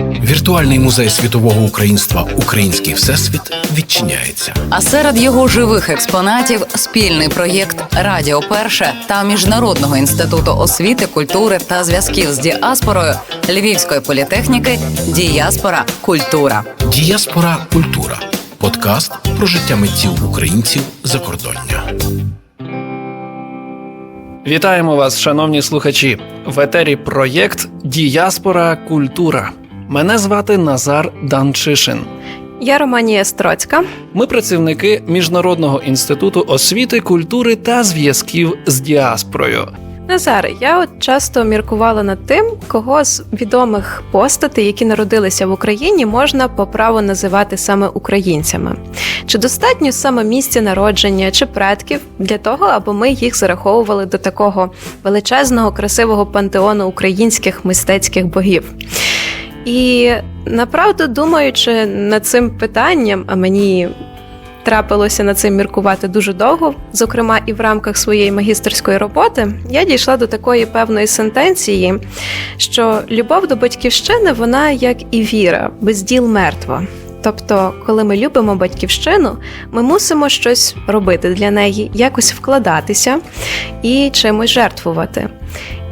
Віртуальний музей світового українства Український всесвіт відчиняється. А серед його живих експонатів спільний проєкт Радіо Перше та Міжнародного інституту освіти, культури та зв'язків з діаспорою Львівської політехніки Діаспора Культура. Діаспора культура подкаст про життя митців українців закордоння. Вітаємо вас, шановні слухачі. В етері проєкт Діаспора Культура. Мене звати Назар Данчишин. Я Романія Строцька. Ми працівники Міжнародного інституту освіти, культури та зв'язків з діаспорою. Назар, я от часто міркувала над тим, кого з відомих постатей, які народилися в Україні, можна по праву називати саме українцями. Чи достатньо саме місця народження чи предків для того, аби ми їх зараховували до такого величезного, красивого пантеону українських мистецьких богів? І направду думаючи над цим питанням, а мені трапилося над цим міркувати дуже довго, зокрема і в рамках своєї магістерської роботи, я дійшла до такої певної сентенції, що любов до батьківщини вона як і віра, без діл мертва. Тобто, коли ми любимо батьківщину, ми мусимо щось робити для неї, якось вкладатися і чимось жертвувати.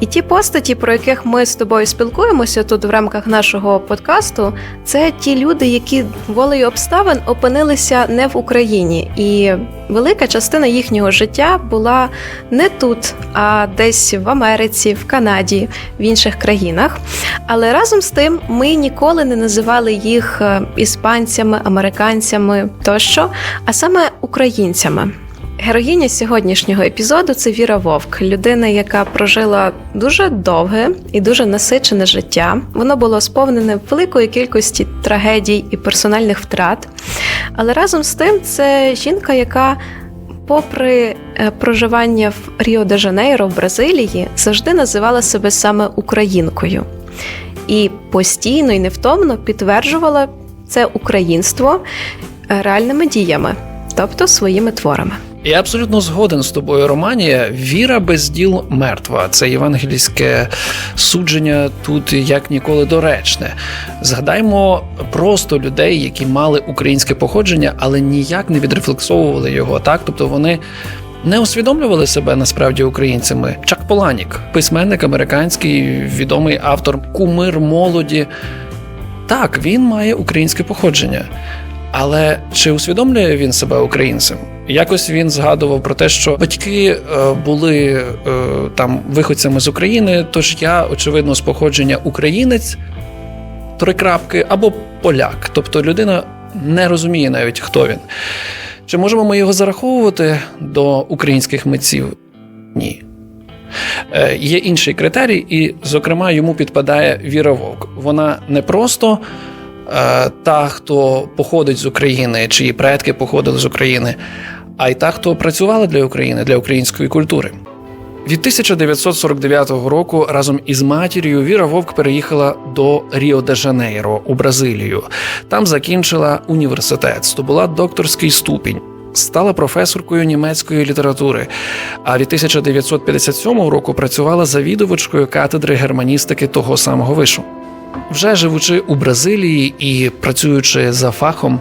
І ті постаті, про яких ми з тобою спілкуємося тут в рамках нашого подкасту, це ті люди, які волею обставин опинилися не в Україні, і велика частина їхнього життя була не тут, а десь в Америці, в Канаді, в інших країнах. Але разом з тим ми ніколи не називали їх е, іспанцями, американцями тощо, а саме українцями. Героїня сьогоднішнього епізоду це Віра Вовк, людина, яка прожила дуже довге і дуже насичене життя. Воно було сповнене великої кількості трагедій і персональних втрат. Але разом з тим, це жінка, яка, попри е, проживання в Ріо де Жанейро в Бразилії, завжди називала себе саме українкою і постійно і невтомно підтверджувала це українство е, реальними діями, тобто своїми творами. Я абсолютно згоден з тобою, Романія. Віра без діл мертва. Це євангельське судження тут як ніколи доречне. Згадаймо просто людей, які мали українське походження, але ніяк не відрефлексовували його. Так, тобто вони. Не усвідомлювали себе насправді українцями. Чак Поланік, письменник американський, відомий автор кумир молоді. Так, він має українське походження. Але чи усвідомлює він себе українцем? Якось він згадував про те, що батьки е, були е, там виходцями з України, тож я, очевидно, з походження українець, три крапки, або поляк. Тобто людина не розуміє навіть, хто він. Чи можемо ми його зараховувати до українських митців? Ні. Е, Є інший критерій, і, зокрема, йому підпадає Віра Вовк. Вона не просто та, хто походить з України, чиї предки походили з України, а й та, хто працювала для України, для української культури. Від 1949 року разом із матір'ю Віра Вовк переїхала до Ріо де Жанейро у Бразилію. Там закінчила університет, здобула докторський ступінь. Стала професоркою німецької літератури, а від 1957 року працювала завідувачкою катедри германістики того самого вишу. Вже живучи у Бразилії і працюючи за фахом,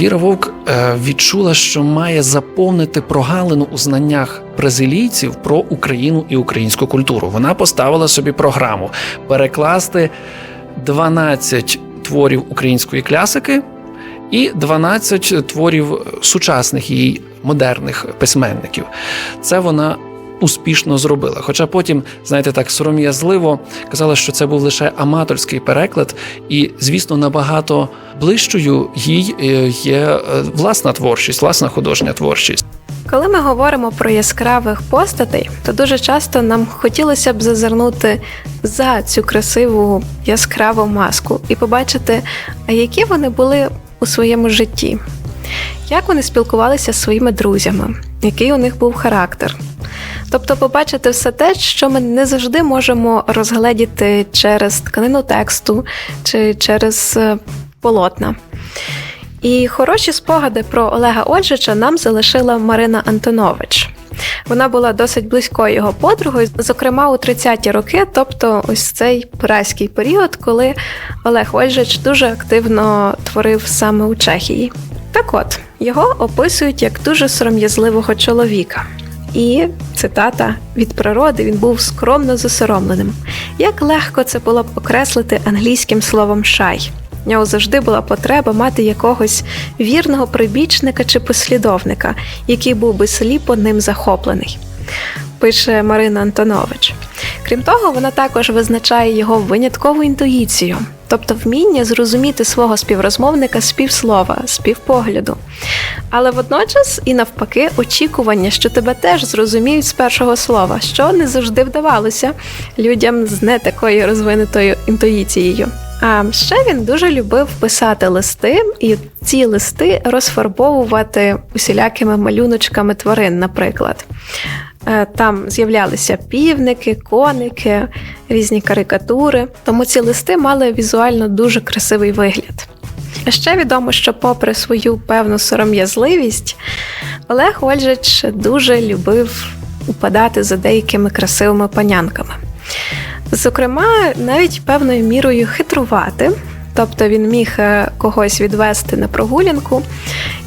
Віра Вовк е, відчула, що має заповнити прогалину у знаннях бразилійців про Україну і українську культуру. Вона поставила собі програму перекласти 12 творів української класики і 12 творів сучасних її модерних письменників. Це вона успішно зробила. Хоча потім, знаєте, так сором'язливо казала, що це був лише аматорський переклад, і, звісно, набагато ближчою їй е, є е, власна творчість, власна художня творчість. Коли ми говоримо про яскравих постатей, то дуже часто нам хотілося б зазирнути за цю красиву яскраву маску і побачити, які вони були у своєму житті, як вони спілкувалися зі своїми друзями, який у них був характер. Тобто побачити все те, що ми не завжди можемо розгледіти через тканину тексту чи через е, полотна. І хороші спогади про Олега Ольжича нам залишила Марина Антонович. Вона була досить близькою його подругою, зокрема у 30-ті роки, тобто ось цей праський період, коли Олег Ольжич дуже активно творив саме у Чехії. Так от, його описують як дуже сором'язливого чоловіка. І цитата від природи він був скромно засоромленим. Як легко це було б окреслити англійським словом шай. В нього завжди була потреба мати якогось вірного прибічника чи послідовника, який був би сліпо ним захоплений. Пише Марина Антонович. Крім того, вона також визначає його виняткову інтуїцію, тобто вміння зрозуміти свого співрозмовника з півслова, з півпогляду. Але водночас і навпаки очікування, що тебе теж зрозуміють з першого слова, що не завжди вдавалося людям з не такою розвинутою інтуїцією. А ще він дуже любив писати листи і ці листи розфарбовувати усілякими малюночками тварин, наприклад. Е, Там з'являлися півники, коники, різні карикатури, тому ці листи мали візуально дуже красивий вигляд. А ще відомо, що, попри свою певну сором'язливість, Олег Ольжич дуже любив упадати за деякими красивими панянками. Зокрема, навіть певною мірою хитрувати. Тобто він міг е, когось відвести на прогулянку,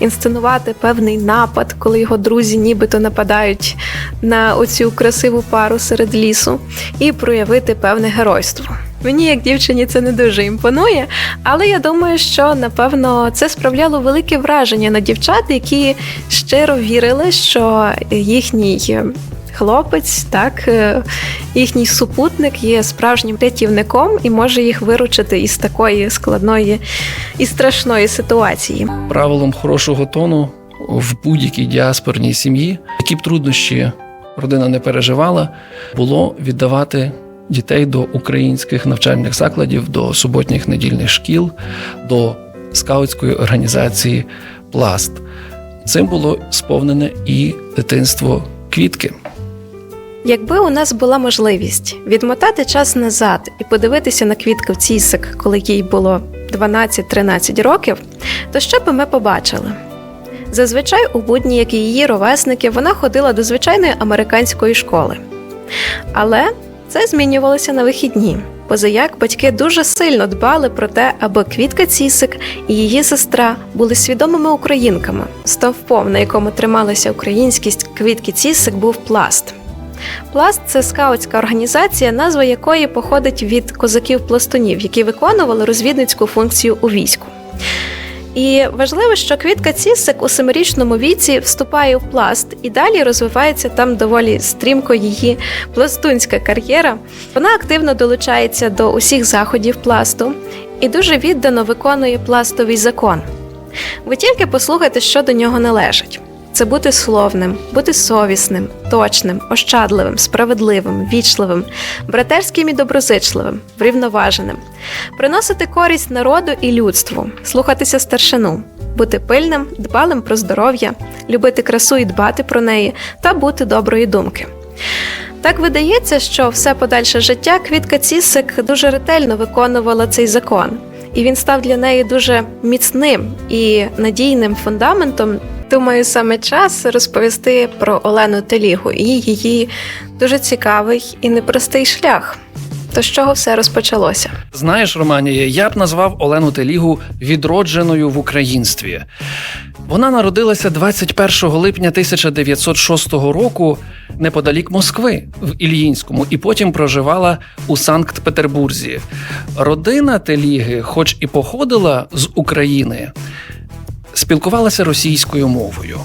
інсценувати певний напад, коли його друзі нібито нападають на оцю красиву пару серед лісу, і проявити певне геройство. Мені, як дівчині, це не дуже імпонує, але я думаю, що напевно це справляло велике враження на дівчат, які щиро вірили, що їхній хлопець, так е, їхній супутник є справжнім рятівником і може їх виручити із такої складної і страшної ситуації. Правилом хорошого тону в будь-якій діаспорній сім'ї, які б труднощі родина не переживала, було віддавати дітей до українських навчальних закладів, до суботніх недільних шкіл, до скаутської організації Пласт. Цим було сповнене і дитинство квітки. Якби у нас була можливість відмотати час назад і подивитися на квітку Цісик, коли їй було 12-13 років, то що би ми побачили? Зазвичай у будні, як і її ровесники, вона ходила до звичайної американської школи. Але це змінювалося на вихідні. Позаяк батьки дуже сильно дбали про те, аби Квітка Цісик і її сестра були свідомими українками. Стовпом, на якому трималася українськість квітки Цісик, був пласт. Пласт це скаутська організація, назва якої походить від козаків-пластунів, які виконували розвідницьку функцію у війську. І важливо, що квітка Цісик у семирічному віці вступає в пласт і далі розвивається там доволі стрімко її пластунська кар'єра. Вона активно долучається до усіх заходів пласту і дуже віддано виконує пластовий закон. Ви тільки послухайте, що до нього належить. Це бути словним, бути совісним, точним, ощадливим, справедливим, вічливим, братерським і доброзичливим, врівноваженим, приносити користь народу і людству, слухатися старшину, бути пильним, дбалим про здоров'я, любити красу і дбати про неї та бути доброї думки. Так видається, що все подальше життя Квітка Цісик дуже ретельно виконувала цей закон, і він став для неї дуже міцним і надійним фундаментом. Думаю, саме час розповісти про Олену Телігу і її дуже цікавий і непростий шлях. То з чого все розпочалося? Знаєш, Романія, я б назвав Олену Телігу відродженою в українстві. Вона народилася 21 липня 1906 року неподалік Москви в Ільїнському і потім проживала у Санкт-Петербурзі. Родина Теліги, хоч і походила з України, спілкувалася російською мовою.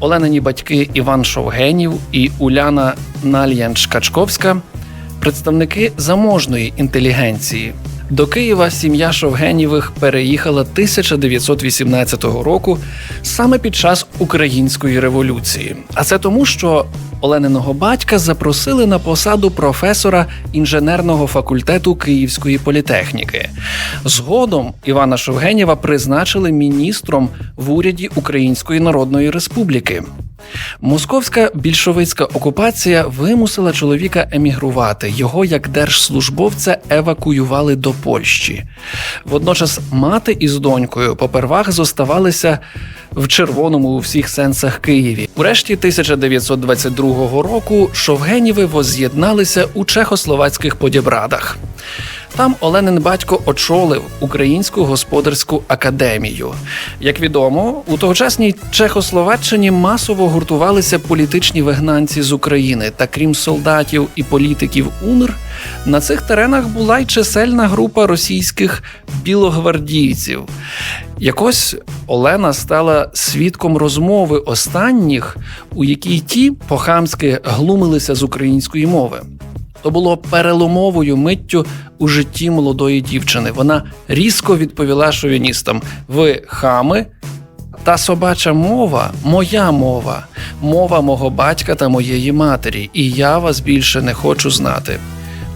Оленині батьки Іван Шовгенів і Уляна Нальян-Шкачковська представники заможної інтелігенції. До Києва сім'я Шовгенєвих переїхала 1918 року саме під час української революції. А це тому, що Олениного батька запросили на посаду професора інженерного факультету Київської політехніки. Згодом Івана Шевгенєва призначили міністром в уряді Української Народної Республіки. Московська більшовицька окупація вимусила чоловіка емігрувати. Його як держслужбовця евакуювали до Польщі. Водночас мати із донькою попервах зоставалися в червоному у всіх сенсах Києві. Урешті 1922 року Шовгеніви воз'єдналися у чехословацьких подібрадах. Там Оленин батько очолив Українську господарську академію. Як відомо, у тогочасній Чехословаччині масово гуртувалися політичні вигнанці з України. Та крім солдатів і політиків УНР, на цих теренах була й чисельна група російських білогвардійців. Якось Олена стала свідком розмови останніх, у якій ті по-хамськи глумилися з української мови. То було переломовою миттю у житті молодої дівчини. Вона різко відповіла шовіністам: ви хами, та собача мова моя мова, мова мого батька та моєї матері, і я вас більше не хочу знати.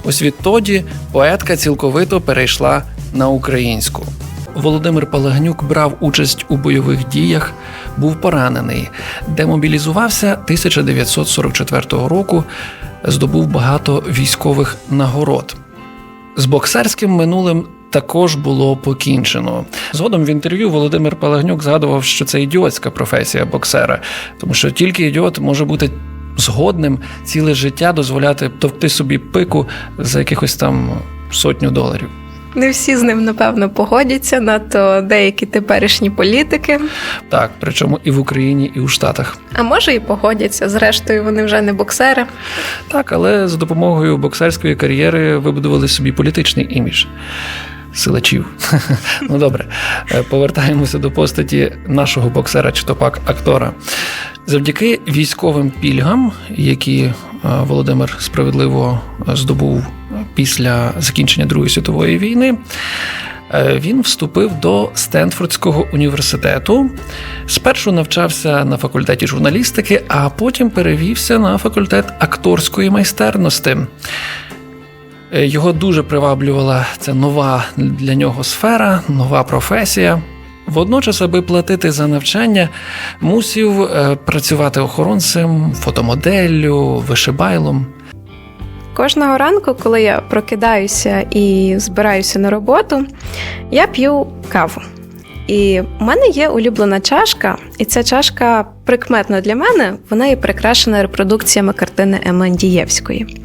Ось відтоді поетка цілковито перейшла на українську. Володимир Палагнюк брав участь у бойових діях, був поранений, демобілізувався 1944 року, здобув багато військових нагород. З боксерським минулим також було покінчено. Згодом в інтерв'ю Володимир Палагнюк згадував, що це ідіотська професія боксера, тому що тільки ідіот може бути згодним ціле життя дозволяти товкти собі пику за якихось там сотню доларів. Не всі з ним, напевно, погодяться, надто деякі теперішні політики. Так, причому і в Україні, і у Штатах. А може і погодяться. Зрештою, вони вже не боксери. Так, але за допомогою боксерської кар'єри вибудували собі політичний імідж. Силачів. ну добре, Е, повертаємося до постаті нашого боксера чи то пак актора. Завдяки військовим пільгам, які е, Володимир справедливо здобув після закінчення Другої світової війни. е, Він вступив до Стенфордського університету. Спершу навчався на факультеті журналістики, а потім перевівся на факультет акторської майстерності. Е, Його дуже приваблювала ця нова для нього сфера, нова професія. Водночас, аби платити за навчання, мусів е, працювати охоронцем, фотомоделлю, вишибайлом. Кожного ранку, коли я прокидаюся і збираюся на роботу, я п'ю каву. І у мене є улюблена чашка, і ця чашка прикметно для мене, вона є прикрашена репродукціями картини Еми Андієвської.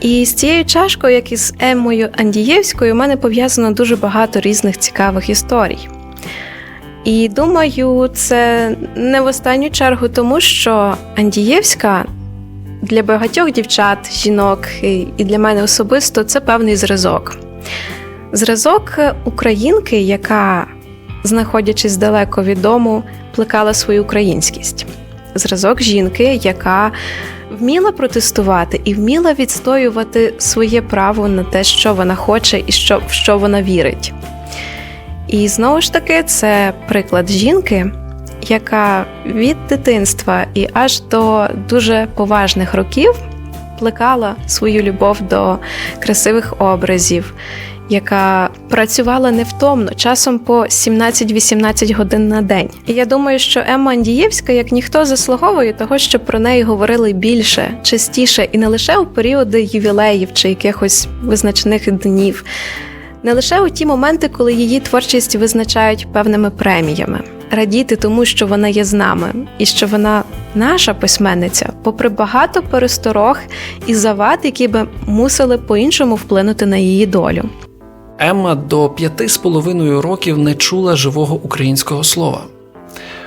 І з цією чашкою, як і з Еммою Андієвською, у мене пов'язано дуже багато різних цікавих історій. І думаю, це не в останню чергу, тому що Андієвська для багатьох дівчат, жінок і для мене особисто це певний зразок. Зразок українки, яка, знаходячись далеко від дому, плекала свою українськість. Зразок жінки, яка вміла протестувати і вміла відстоювати своє право на те, що вона хоче і що, в що вона вірить. І знову ж таки, це приклад жінки, яка від дитинства і аж до дуже поважних років плекала свою любов до красивих образів, яка працювала невтомно, часом по 17-18 годин на день. І я думаю, що Емма Андієвська, як ніхто, заслуговує того, щоб про неї говорили більше, частіше, і не лише у періоди ювілеїв чи якихось визначених днів. Не лише у ті моменти, коли її творчість визначають певними преміями, радіти тому, що вона є з нами, і що вона наша письменниця, попри багато пересторог і завад, які би мусили по-іншому вплинути на її долю. Емма до п'яти з половиною років не чула живого українського слова.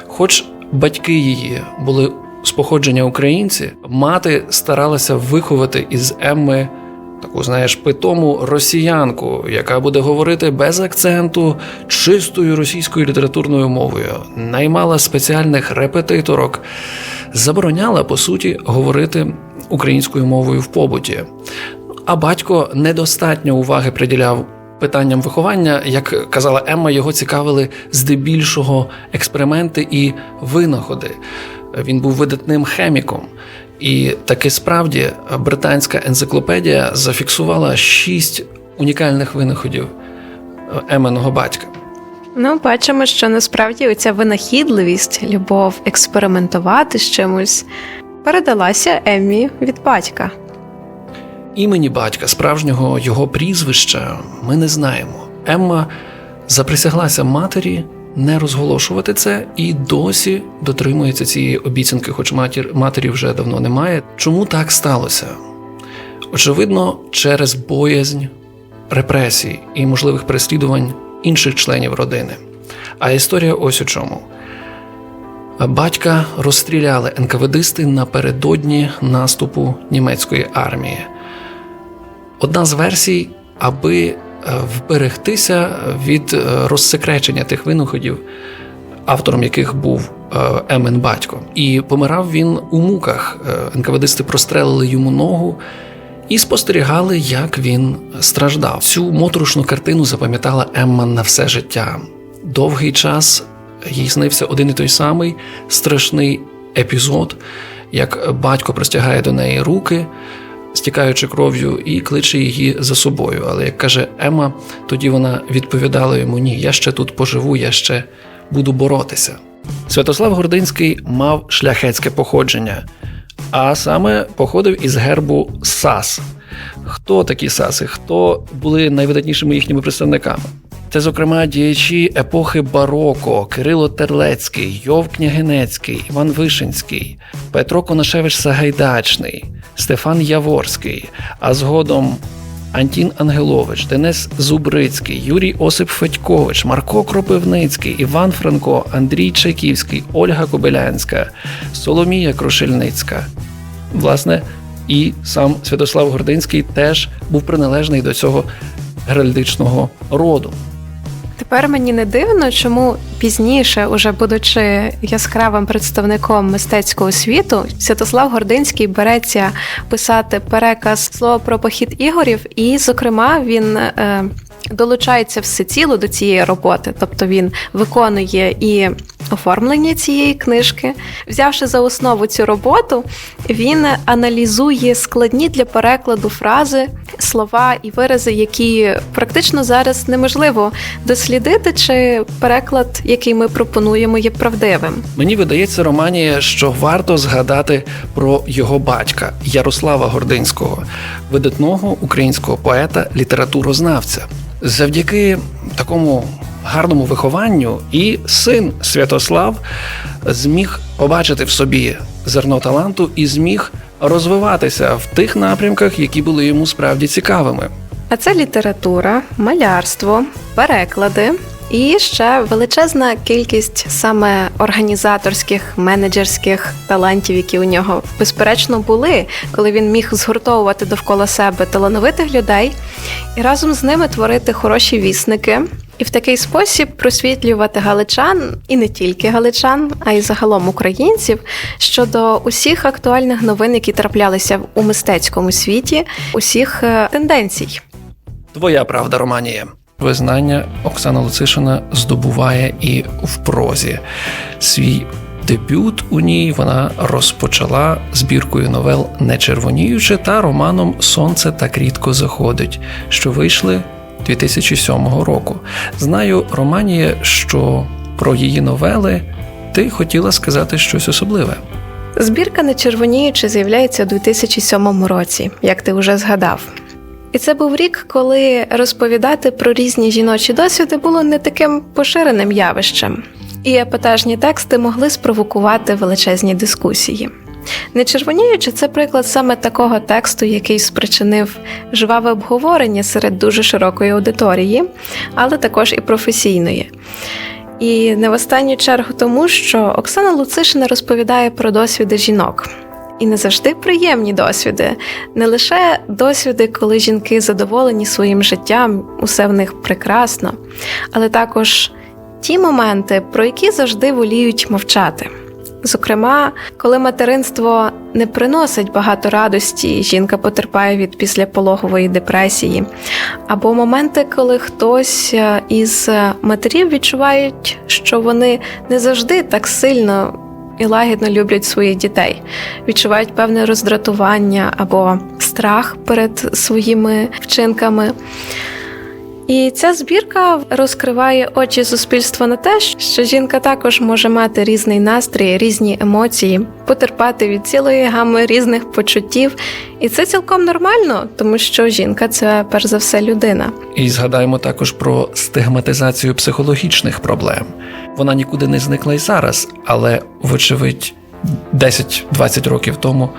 Хоч батьки її були з походження українці, мати старалася виховати із Емми таку, знаєш, питому росіянку, яка буде говорити без акценту чистою російською літературною мовою, наймала спеціальних репетиторок, забороняла по суті говорити українською мовою в побуті. А батько недостатньо уваги приділяв питанням виховання, як казала Емма, його цікавили здебільшого експерименти і винаходи. Він був видатним хеміком. І таки справді британська енциклопедія зафіксувала шість унікальних винаходів Еменого батька. Ну, бачимо, що насправді оця винахідливість, любов експериментувати з чимось передалася Еммі від батька. Імені батька, справжнього його прізвища, ми не знаємо. Емма заприсяглася матері не розголошувати це і досі дотримується цієї обіцянки, хоч матір, матері вже давно немає. Чому так сталося? Очевидно, через боязнь репресій і можливих переслідувань інших членів родини. А історія ось у чому. Батька розстріляли НКВДисти напередодні наступу німецької армії. Одна з версій, аби е, вберегтися від е, розсекречення тих винаходів, автором яких був Емен батько. І помирав він у муках. Е, НКВДисти прострелили йому ногу і спостерігали, як він страждав. Цю моторошну картину запам'ятала Емма на все життя. Довгий час їй снився один і той самий страшний епізод, як батько простягає до неї руки, стікаючи кров'ю, і кличе її за собою. Але як каже Ема, тоді вона відповідала йому: Ні, я ще тут поживу, я ще буду боротися. Святослав Гординський мав шляхетське походження, а саме походив із гербу САС. Хто такі САСи? Хто були найвидатнішими їхніми представниками? Це, зокрема, діячі епохи бароко, Кирило Терлецький, Йов Княгинецький, Іван Вишинський, Петро Конашевич Сагайдачний, Стефан Яворський, а згодом Антін Ангелович, Денис Зубрицький, Юрій Осип Федькович, Марко Кропивницький, Іван Франко, Андрій Чайківський, Ольга Кобилянська, Соломія Крушельницька. Власне, і сам Святослав Гординський теж був приналежний до цього геральдичного роду. Тепер мені не дивно, чому пізніше, уже будучи яскравим представником мистецького світу, Святослав Гординський береться писати переказ слова про похід ігорів, і, зокрема, він. Е, Долучається всеціло до цієї роботи, тобто він виконує і оформлення цієї книжки. Взявши за основу цю роботу, він аналізує складні для перекладу фрази, слова і вирази, які практично зараз неможливо дослідити, чи переклад, який ми пропонуємо, є правдивим. Мені видається, Романія, що варто згадати про його батька Ярослава Гординського, видатного українського поета, літературознавця. Завдяки такому гарному вихованню і син Святослав зміг побачити в собі зерно таланту і зміг розвиватися в тих напрямках, які були йому справді цікавими. А це література, малярство, переклади. І ще величезна кількість саме організаторських менеджерських талантів, які у нього безперечно були, коли він міг згуртовувати довкола себе талановитих людей і разом з ними творити хороші вісники. І в такий спосіб просвітлювати галичан і не тільки галичан, а й загалом українців щодо усіх актуальних новин, які траплялися у мистецькому світі, усіх е, тенденцій. Твоя правда, Романія. Визнання Оксана Луцишина здобуває і в прозі. Свій дебют у ній вона розпочала збіркою новел Не червоніючи та романом Сонце так рідко заходить, що вийшли 2007 року. Знаю, Романія, що про її новели ти хотіла сказати щось особливе. Збірка не червоніючи з'являється у 2007 році, як ти вже згадав. І це був рік, коли розповідати про різні жіночі досвіди було не таким поширеним явищем, і епатажні тексти могли спровокувати величезні дискусії. Не червоніючи, це приклад саме такого тексту, який спричинив жваве обговорення серед дуже широкої аудиторії, але також і професійної. І не в останню чергу тому, що Оксана Луцишина розповідає про досвіди жінок. І не завжди приємні досвіди, не лише досвіди, коли жінки задоволені своїм життям, усе в них прекрасно, але також ті моменти, про які завжди воліють мовчати. Зокрема, коли материнство не приносить багато радості, жінка потерпає від післяпологової депресії, або моменти, коли хтось е, із матерів відчувають, що вони не завжди так сильно і лагідно люблять своїх дітей, відчувають певне роздратування або страх перед своїми вчинками. І ця збірка розкриває очі суспільства на те, що жінка також може мати різний настрій, різні емоції, потерпати від цілої гами різних почуттів. І це цілком нормально, тому що жінка це перш за все людина. І згадаємо також про стигматизацію психологічних проблем. Вона нікуди не зникла й зараз, але, вочевидь, 10-20 років тому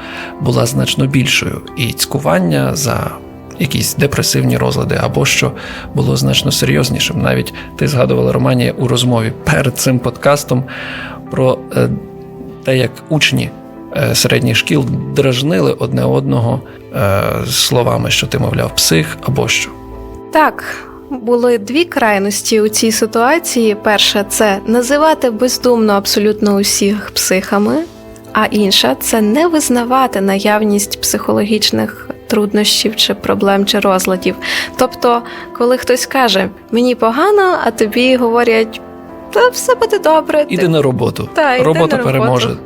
була значно більшою, і цькування за якісь депресивні розлади або що було значно серйознішим. Навіть ти згадувала Романія у розмові перед цим подкастом про е, те, як учні е, середніх шкіл дражнили одне одного е, словами, що ти, мовляв, псих або що. Так, були дві крайності у цій ситуації. Перша це називати бездумно абсолютно усіх психами, а інша це не визнавати наявність психологічних труднощів чи проблем чи розладів. Тобто, коли хтось каже мені погано, а тобі говорять. Та все буде добре. Іди ти- на роботу. Та, Робота на роботу. переможе.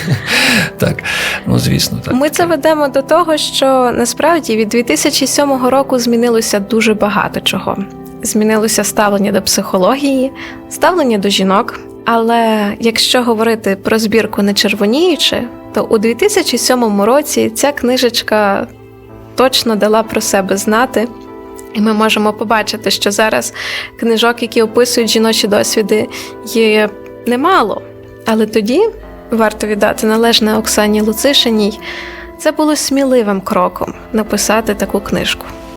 так, ну звісно, так. Ми це ведемо до того, що насправді від 2007 року змінилося дуже багато чого. Змінилося ставлення до психології, ставлення до жінок. Але якщо говорити про збірку не червоніючи, то у 2007 році ця книжечка точно дала про себе знати. І ми можемо побачити, що зараз книжок, які описують жіночі досвіди, є немало. Але тоді варто віддати належне Оксані Луцишиній. Це було сміливим кроком написати таку книжку.